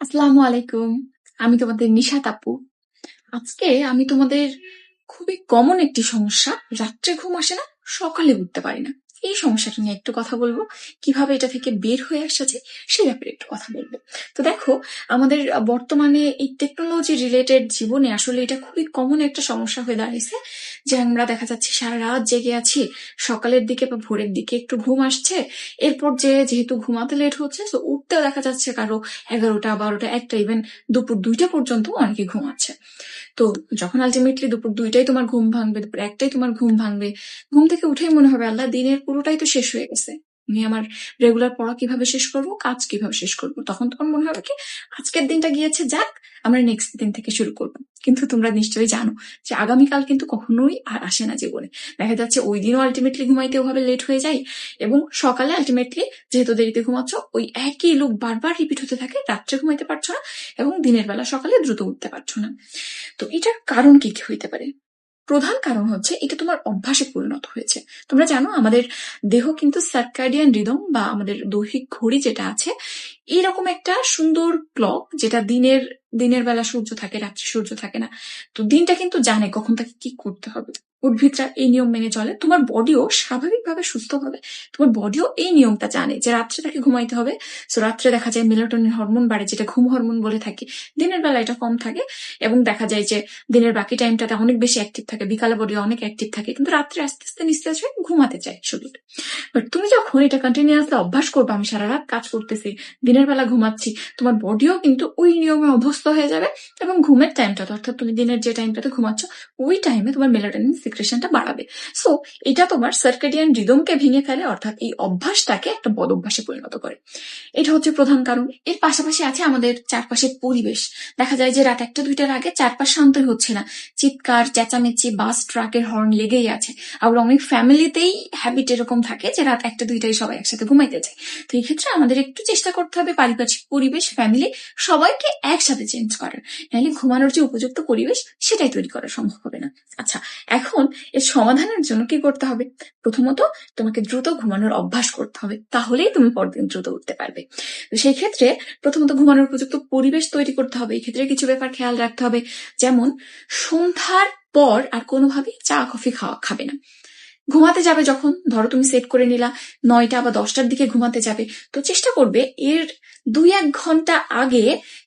আসসালামু আলাইকুম। আমি তোমাদের নিশাত আপু আজকে আমি তোমাদের খুবই কমন একটি সমস্যা। রাত্রে ঘুম আসে না, সকালে উঠতে পারি না। এই সমস্যাটা নিয়ে একটু কথা বলব। কীভাবে এটা থেকে বের হয়ে আসা যায়, সে ব্যাপারে একটু কথা বলব। তো দেখো, আমাদের বর্তমানে এই টেকনোলজি রিলেটেড জীবনে আসলে এটা খুবই কমন একটা সমস্যা হয়ে দাঁড়িয়েছে যে আমরা দেখা যাচ্ছে সারা রাত জেগে আছি, সকালের দিকে বা ভোরের দিকে একটু ঘুম আসছে। এরপর যে যেহেতু ঘুমাতে লেট হচ্ছে তো উঠতেও দেখা যাচ্ছে কারও এগারোটা, বারোটা, একটা ইভেন দুপুর দুইটা পর্যন্ত অনেকে ঘুমাচ্ছে। তো যখন আলটিমেটলি দুপুর দুইটাই তোমার ঘুম ভাঙবে, দুপুর একটাই তোমার ঘুম ভাঙবে, ঘুম থেকে উঠেই মনে হবে, আল্লাহ, দিনের পুরোটাই তো শেষ হয়ে গেছে। আমি আমার রেগুলার পড়া কীভাবে শেষ করব, কাজ কীভাবে শেষ করব, তখন তোমার মনে হবে কি, আজকের দিনটা গিয়েছে যাক, আমরা নেক্সট দিন থেকে শুরু করব। কিন্তু তোমরা নিশ্চয়ই জানো যে আগামীকাল কিন্তু কখনোই আর আসে না জীবনে। দেখা যাচ্ছে ওই দিনও আলটিমেটলি ঘুমাইতে ওভাবে লেট হয়ে যায় এবং সকালে আলটিমেটলি যেহেতু দেরিতে ঘুমাচ্ছ, ওই একই লুক বারবার রিপিট হতে থাকে, রাত্রে ঘুমাইতে পারছ না এবং দিনের বেলা সকালে দ্রুত উঠতে পারছ না। তো এটার কারণ কি কি হইতে পারে? প্রধান কারণ হচ্ছে এটা তোমার অভ্যাসে পরিণত হয়েছে। তোমরা জানো, আমাদের দেহ কিন্তু সার্কাডিয়ান রিদম বা আমাদের দৈহিক ঘড়ি যেটা আছে এরকম একটা সুন্দর ক্লক যেটা দিনের দিনের বেলা সূর্য থাকে, রাত্রি সূর্য থাকে না। তো দিনটা কিন্তু জানে কখন তাকে কি করতে হবে। উদ্ভিদরা এই নিয়ম মেনে চলে। তোমার বডিও স্বাভাবিকভাবে সুস্থ হবে। তোমার বডিও এই নিয়মটা জানে যে রাত্রে তাকে ঘুমাইতে হবে। সো রাত্রে দেখা যায় মেলাটোনিন হরমোন বাড়ে, যেটা ঘুম হরমোন বলে থাকি। দিনের বেলা এটা কম থাকে এবং দেখা যায় যে দিনের বাকি টাইমটাতে অনেক বেশি অ্যাক্টিভ থাকে। বিকালে বডি অনেক অ্যাক্টিভ থাকে। কিন্তু রাত্রে আস্তে আস্তে নিস্তে আসবে ঘুমাতে চায় শুধু বাট তুমি যখন এটা কন্টিনিউয়াসলি অভ্যাস করবে, আমি সারা রাত কাজ করতেছি, দিনের বেলা ঘুমাচ্ছি, তোমার বডিও কিন্তু ওই নিয়মে অভ্যস্ত হয়ে যাবে এবং ঘুমের টাইমটা অর্থাৎ তুমি দিনের যে টাইমটাতে ঘুমাচ্ছ, ওই টাইমে তোমার মেলাটোনিন সিক্রেশনটা বাড়াবে। সো এটা তোমার সার্কেডিয়ান রিদমকে ভেঙে ফেলে, অর্থাৎ এই অভ্যাসটাকে একটা বদ অভ্যাসে পরিণত করে। এটা হচ্ছে প্রধান কারণ। এর পাশাপাশি আছে আমাদের চারপাশের পরিবেশ। দেখা যায় যে রাত একটা দুইটার আগে চারপাশ শান্তই হচ্ছে না। চিৎকার, চেঁচামেচি, বাস, ট্রাকের হর্ন লেগেই আছে। আবার অনেক ফ্যামিলিতেই হ্যাবিট এরকম থাকে যে রাত একটা দুইটাই সবাই একসাথে ঘুমাইতে যায়। তো এই ক্ষেত্রে আমাদের একটু চেষ্টা করতে হবে পারিপার্শ্বিক পরিবেশ ফ্যামিলি সবাইকে একসাথে চেঞ্জ করার। নাহলে ঘুমানোর যে উপযুক্ত পরিবেশ, সেটাই তৈরি করা সম্ভব হবে না। আচ্ছা এখন এর সমাধানের জন্য কি করতে হবে? প্রথমত তোমাকে দ্রুত ঘুমানোর অভ্যাস করতে হবে, তাহলেই তুমি পরদিন দ্রুত উঠতে পারবে। তো সেই ক্ষেত্রে প্রথমত ঘুমানোর উপযুক্ত পরিবেশ তৈরি করতে হবে এই ক্ষেত্রে কিছু ব্যাপার খেয়াল রাখতে হবে। যেমন, সন্ধ্যার পর আর কোনোভাবেই চা, কফি খাওয়া, খাবে না। ঘুমাতে যাবে যখন, ধরো তুমি সেট করে নিলা, নয়টা বা দশটার দিকে ঘুমাতে যাবে, তো চেষ্টা করবে এর দুই এক ঘণ্টা আগে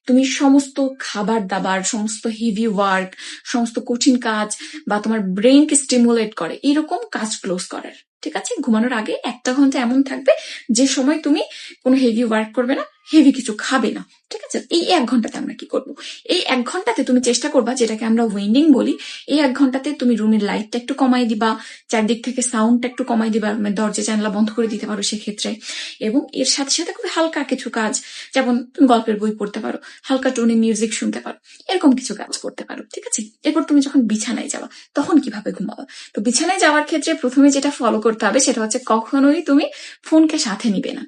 তুমি সমস্ত খাবার দাবার, সমস্ত হেভি ওয়ার্ক সমস্ত কঠিন কাজ বা তোমার ব্রেনকে স্টিমুলেট করে, এরকম কাজ ক্লোজ করার। ঠিক আছে? ঘুমানোর আগে একটা ঘণ্টা এমন থাকবে যে সময় তুমি কোনো হেভি ওয়ার্ক করবে না হেভি কিছু খাবে না। ঠিক আছে? এই এক ঘন্টাতে আমরা কি করব? এই এক ঘন্টাতে তুমি চেষ্টা করবা, যেটাকে আমরা ওয়েন্ডিং বলি, এই এক ঘন্টাতে তুমি রুমের লাইটটা একটু কমাই দিবা, চারদিক থেকে সাউন্ডটা একটু কমাই দিবা রুমের দরজা, জানলা বন্ধ করে দিতে পারো সেক্ষেত্রে। এবং এর সাথে সাথে খুব হালকা কিছু কাজ, যেমন তুমি গল্পের বই পড়তে পারো হালকা টোনে মিউজিক শুনতে পারো, এরকম কিছু কাজ করতে পারো, ঠিক আছে? এরপর তুমি যখন বিছানায় যাওয়া তখন কীভাবে ঘুমাবা? তো বিছানায় যাওয়ার ক্ষেত্রে প্রথমে যেটা ফলো করতে হবে, সেটা হচ্ছে কখনোই তুমি ফোনকে সাথে নিবে না।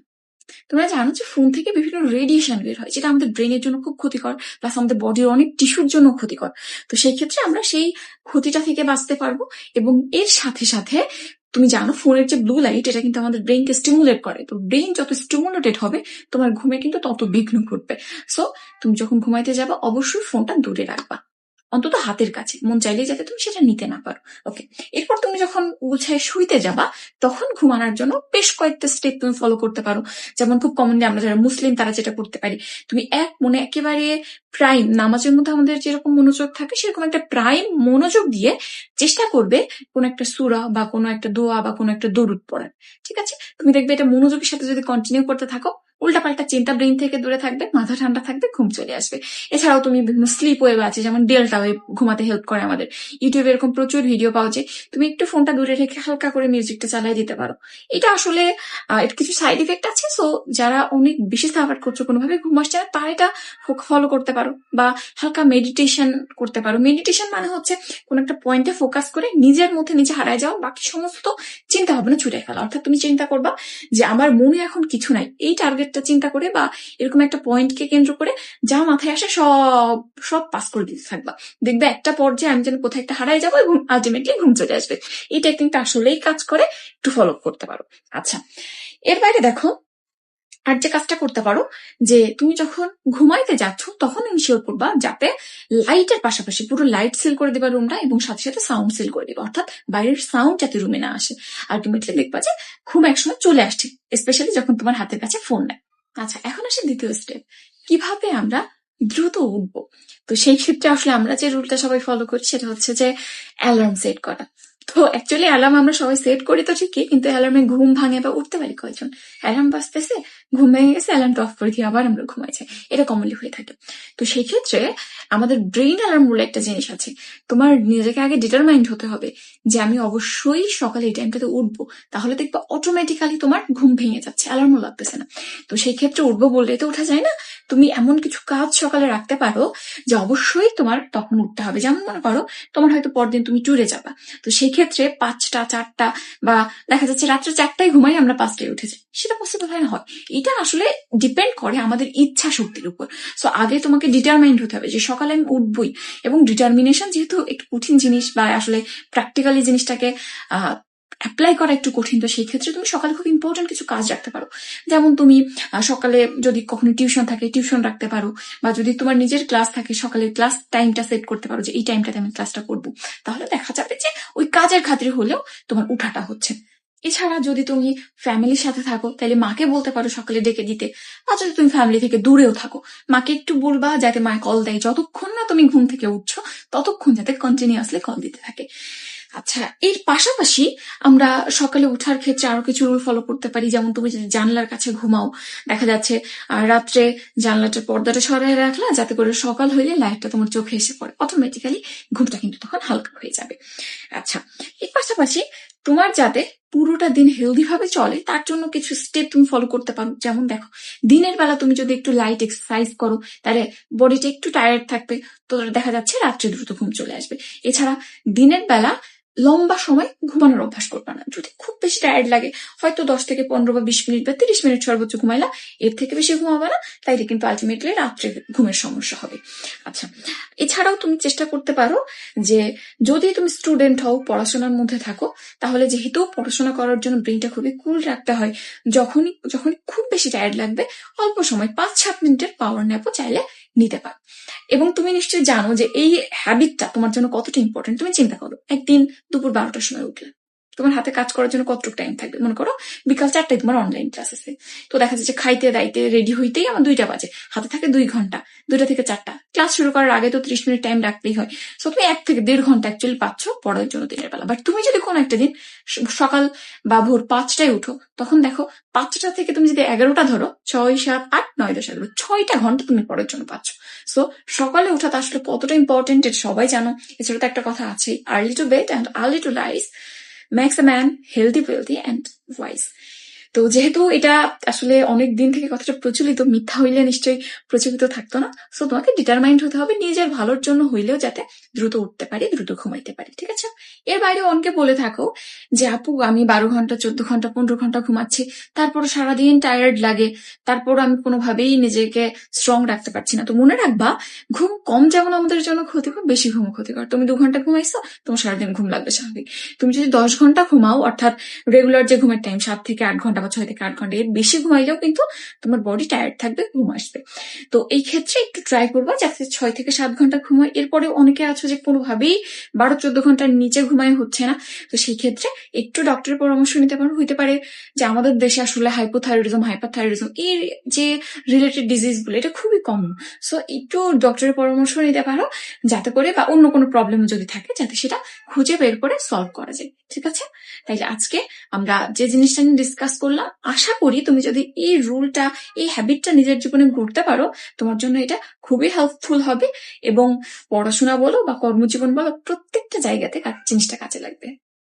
তোমরা জানো যে ফোন থেকে বিভিন্ন রেডিয়েশন বের হয়, যেটা আমাদের ব্রেনের জন্য খুব ক্ষতিকর প্লাস আমাদের বডির অনেক টিস্যুর জন্য ক্ষতিকর। তো সেই ক্ষেত্রে আমরা সেই ক্ষতিটা থেকে বাঁচতে পারব এবং এর সাথে সাথে তুমি জানো, ফোনের যে ব্লু লাইট এটা কিন্তু আমাদের ব্রেনকে স্টিমুলেট করে। তো ব্রেন যত স্টিমুলেটেড হবে, তোমার ঘুমে কিন্তু তত বিঘ্ন ঘটবে। সো তুমি যখন ঘুমাইতে যাবা, অবশ্যই ফোনটা দূরে রাখবা। অন্তত হাতের কাছে। মন চাইলেই যাতে তুমি সেটা নিতে না পারো। ওকে এরপর তুমি যখন গুছায় শুইতে যাবা, তখন ঘুমানোর জন্য বেশ কয়েকটা স্টেপ তুমি ফলো করতে পারো। যেমন খুব কমনলি আমরা যারা মুসলিম, তারা যেটা করতে পারি, তুমি এক মনে একেবারে প্রাইম নামাজের মধ্যে আমাদের যেরকম মনোযোগ থাকে, সেরকম একটা প্রাইম মনোযোগ দিয়ে চেষ্টা করবে কোন একটা সুরা বা কোনো একটা দোয়া বা কোনো একটা দরুদ পড়ার। ঠিক আছে? তুমি দেখবে এটা মনোযোগের সাথে যদি কন্টিনিউ করতে থাকো উল্টাপাল্টা চিন্তা ব্রেন থেকে দূরে থাকবে, মাথা ঠান্ডা থাকবে, ঘুম চলে আসবে। এছাড়াও তুমি বিভিন্ন স্লিপ ওয়েব আছে, যেমন ডেল্টা ওয়েব ঘুমাতে হেল্প করে আমাদের। ইউটিউবে এরকম প্রচুর ভিডিও পাওয়া যায় তুমি একটু ফোনটা দূরে রেখে হালকা করে মিউজিকটা চালাই দিতে পারো। এটা আসলে কিছু সাইড ইফেক্ট আছে সো যারা অনেক বেশি সাফার করছ কোনোভাবে ঘুম আসছে না, তারা এটা ফলো করতে পারো বা হালকা মেডিটেশন করতে পারো। মেডিটেশন মানে হচ্ছে কোন একটা পয়েন্টে ফোকাস করে নিজের মধ্যে নিজে হারায় যাও, বাকি সমস্ত চিন্তা ভাবনা ছুটে ফেলা। অর্থাৎ তুমি চিন্তা করবা যে আমার মনে এখন কিছু নাই, এই টার্গেটটা চিন্তা করে বা এরকম একটা পয়েন্টকে কেন্দ্র করে যা মাথায় আসে সব সব পাস করে দিতে থাকবা। দেখবে একটা পর্যায়ে আমি যেন কোথায় একটা হারাই যাব এবং আলটিমেটলি ঘুম চলে আসবে। এই টেকনিকটা আসলেই কাজ করে, একটু ফলো করতে পারো। আচ্ছা এর বাইরে দেখো আর যে কাজটা করতে পারো, যে তুমি যখন ঘুমাইতে যাচ্ছ, তখন ইনশিওর করবা যাতে লাইটের পাশাপাশি পুরো লাইট সিল করে দিবা রুমটা এবং সাথে সাথে সাউন্ড সিল করে দিবা। অর্থাৎ বাইরের সাউন্ড যাতে রুমে না আসে। আলটিমেটলি দেখবা যে ঘুম একসময় চলে আসছে স্পেশালি যখন তোমার হাতের কাছে ফোন নেয়। আচ্ছা এখন আসে দ্বিতীয় স্টেপ কীভাবে আমরা দ্রুত উঠবো? তো সেই ক্ষেত্রে আসলে আমরা যে রুলটা সবাই ফলো করি, সেটা হচ্ছে যে অ্যালার্ম সেট করা। তো অ্যাকচুয়ালি অ্যালার্ম আমরা সবাই সেট করি তো ঠিকই, কিন্তু অ্যালার্মে ঘুম ভাঙে বা উঠতে পারি কয়জন? অ্যালার্ম বাজতেছে ঘুম অ্যালার্মটা অফ করে দিয়ে আবার আমরা ঘুমাই এটা কমনলি হয়ে থাকে। তো সেই ক্ষেত্রে আমাদের ব্রেইন অ্যালার্ম বলে একটা জিনিস আছে। তোমার নিজেকে আগে ডিটারমাইন্ড হতে হবে যে আমি অবশ্যই সকালে এই টাইমটাতে উঠবো। তাহলে দেখবা অটোমেটিক্যালি তোমার ঘুম ভেঙে যাচ্ছে অ্যালার্মও লাগতেছে না। তো সেই ক্ষেত্রে উঠবো বললে তো ওঠা যায় না। তুমি এমন কিছু কাজ সকালে রাখতে পারো যে অবশ্যই তোমার তখন উঠতে হবে। যেমন মনে করো, তোমার হয়তো পরদিন তুমি ট্যুরে যাবা। তো সেই ক্ষেত্রে পাঁচটা, চারটা বা দেখা যাচ্ছে রাত্রে চারটায় ঘুমাই আমরা পাঁচটায় উঠে যাই। সেটা পসিবল হয় না হয়। এটা আসলে ডিপেন্ড করে আমাদের ইচ্ছা শক্তির উপর। সো আগে তোমাকে ডিটারমাইন্ড হতে হবে যে সকালে আমি উঠবই এবং ডিটারমিনেশন যেহেতু একটু কঠিন জিনিস বা আসলে প্র্যাকটিক্যালি জিনিসটাকে অ্যাপ্লাই করা একটু কঠিন, তো সেই ক্ষেত্রে তুমি সকালে খুব ইম্পর্টেন্ট কিছু কাজ রাখতে পারো। যেমন তুমি সকালে যদি কখনো টিউশন থাকে টিউশন রাখতে পারো বা যদি তোমার নিজের ক্লাস থাকে সকালে ক্লাস টাইমটা সেট করতে পারো যে এই টাইমটাতে আমি ক্লাসটা করব। তাহলে দেখা যাবে যে ওই কাজের খাতিরে হলেও তোমার উঠাটা হচ্ছে। এছাড়া যদি তুমি ফ্যামিলির সাথে থাকো তাহলে মাকে বলতে পারো সকালে ডেকে দিতে। বা যদি তুমি ফ্যামিলি থেকে দূরেও থাকো, মাকে একটু বলবা যাতে মা কল দেয়। যতক্ষণ না তুমি ঘুম থেকে উঠছো, ততক্ষণ যাতে কন্টিনিউয়াসলি কল দিতে থাকে। আচ্ছা এর পাশাপাশি আমরা সকালে ওঠার ক্ষেত্রে আরও কিছু রুল ফলো করতে পারি। যেমন তুমি জানলার কাছে ঘুমাও, দেখা যাচ্ছে আর রাত্রে জানলাটার পর্দাটা সরাই রাখলা, যাতে করে সকাল হইলে লাইটটা তোমার চোখে এসে পড়ে। অটোমেটিক্যালি ঘুমটা কিন্তু তখন হালকা হয়ে যাবে। আচ্ছা এর পাশাপাশি তোমার যাতে পুরোটা দিন হেলদি ভাবে চলে, তার জন্য কিছু স্টেপ তুমি ফলো করতে পারো। যেমন দেখো, দিনের বেলা তুমি যদি একটু লাইট এক্সারসাইজ করো, তাহলে বডিটা একটু টায়ার্ড থাকবে, তো দেখা যাচ্ছে রাত্রে দ্রুত ঘুম চলে আসবে। এছাড়া দিনের বেলা লম্বা সময় ঘুমানোর অভ্যাস করবে না। যদি খুব বেশি টায়ার্ড লাগে, হয়তো দশ থেকে পনেরো বা বিশ মিনিট বা তিরিশ মিনিট সর্বোচ্চ ঘুমাইলা, এর থেকে বেশি ঘুমাবে না, তাইলে কিন্তু আলটিমেটলি রাত্রে ঘুমের সমস্যা হবে। আচ্ছা এছাড়াও তুমি চেষ্টা করতে পারো যে, যদি তুমি স্টুডেন্ট হও, পড়াশোনার মধ্যে থাকো, তাহলে যেহেতু পড়াশোনা করার জন্য ব্রেনটা খুবই কুল রাখতে হয়, যখনই যখনই খুব বেশি টায়ার্ড লাগবে, অল্প সময় পাঁচ সাত মিনিটের পাওয়ার ন্যাপও চাইলে নিতে পারো। এবং তুমি নিশ্চয়ই জানো যে এই হ্যাবিটটা তোমার জন্য কতটা ইম্পর্টেন্ট তুমি চিন্তা করো। একদিন দুপুর বারোটার সময় উঠলে তোমার হাতে কাজ করার জন্য কতটুকু টাইম থাকবে? মনে করো, বিকাল চারটায় তোমার অনলাইন ক্লাস আছে। তো দেখা যাচ্ছে খাইতে দাইতে রেডি হইতেই আমার দুইটা বাজে। হাতে থাকে দুই ঘণ্টা, দুইটা থেকে চারটা। ক্লাস শুরু করার আগে তো ত্রিশ মিনিট টাইম রাখতেই হয়। সো তুমি এক থেকে দেড় ঘণ্টা অ্যাকচুয়ালি পাচ্ছ পড়ার জন্য দিনের বেলা। বাট তুমি যদি কোনো একটা দিন সকাল বা ভোর পাঁচটায় উঠো, তখন দেখো পাঁচটা থেকে তুমি যদি এগারোটা ধরো, ছয়, সাত, আট, নয়, দশ, এগারো, ছয়টা ঘণ্টা তুমি পড়ার জন্য পাচ্ছ। সো সকালে ওঠাটা আসলে কতটা ইম্পর্টেন্ট এটা সবাই জানো। এছাড়া তো একটা কথা আছেই early to bed and early to rise makes a man healthy, wealthy, and wise. তো যেহেতু এটা আসলে অনেক দিন থেকে কথাটা প্রচলিত, মিথ্যা হইলে নিশ্চয়ই প্রচলিত থাকতো না। সো তোমাকে ডিটারমাইন্ড হতে হবে নিজের ভালোর জন্য হইলেও যাতে দ্রুত উঠতে পারি, দ্রুত ঘুমাইতে পারি, ঠিক আছে? এর বাইরে অনেকে বলে থাকো যে, আপু, আমি বারো ঘণ্টা, চোদ্দ ঘণ্টা, পনেরো ঘণ্টা ঘুমাচ্ছি তারপর সারাদিন টায়ার্ড লাগে, তারপর আমি কোনোভাবেই নিজেকে স্ট্রং রাখতে পারছি না। তো মনে রাখবা, ঘুম কম যেমন আমাদের জন্য ক্ষতিকর, বেশি ঘুম ক্ষতিকর। তুমি দু ঘণ্টা ঘুমাইছো, তোমার সারাদিন ঘুম লাগবে স্বাভাবিক। তুমি যদি দশ ঘণ্টা ঘুমাও, অর্থাৎ রেগুলার যে ঘুমের টাইম সাত থেকে আট ঘণ্টা বা ছয় থেকে আট ঘণ্টা এর বেশি ঘুমাইলেও কিন্তু তোমার বডি টায়ার্ড থাকবে, ঘুম আসবে। তো এই ক্ষেত্রে একটু ট্রাই করবা যাতে ছয় থেকে সাত ঘণ্টা ঘুমায় এরপরে অনেকে আছে যে কোনোভাবেই বারো চোদ্দ ঘণ্টার নিচে ঘুমায় হচ্ছে না। তো সেই ক্ষেত্রে একটু ডক্টরের পরামর্শ নিতে পারো। হইতে পারে যে আমাদের দেশে আসলে হাইপোথাইরয়েডিজম হাইপারথাইরয়েডিজম এর যে রিলেটেড ডিজিজগুলো, এটা খুবই কমন সো একটু ডক্টরের পরামর্শ নিতে পারো, যাতে করে বা অন্য কোনো প্রবলেম যদি থাকে, যাতে সেটা খুঁজে বের করে সলভ করা যায়। ঠিক আছে? তাইলে আজকে আমরা যে জিনিসটা নিয়ে ডিসকাস করলাম আশা করি তুমি যদি এই রুলটা, এই হ্যাবিটটা নিজের জীবনে গড়তে পারো, তোমার জন্য এটা খুবই হেল্পফুল হবে এবং পড়াশোনা বলো বা কর্মজীবন বলো, প্রত্যেকটা জায়গাতে জিনিসটা কাজে লাগবে।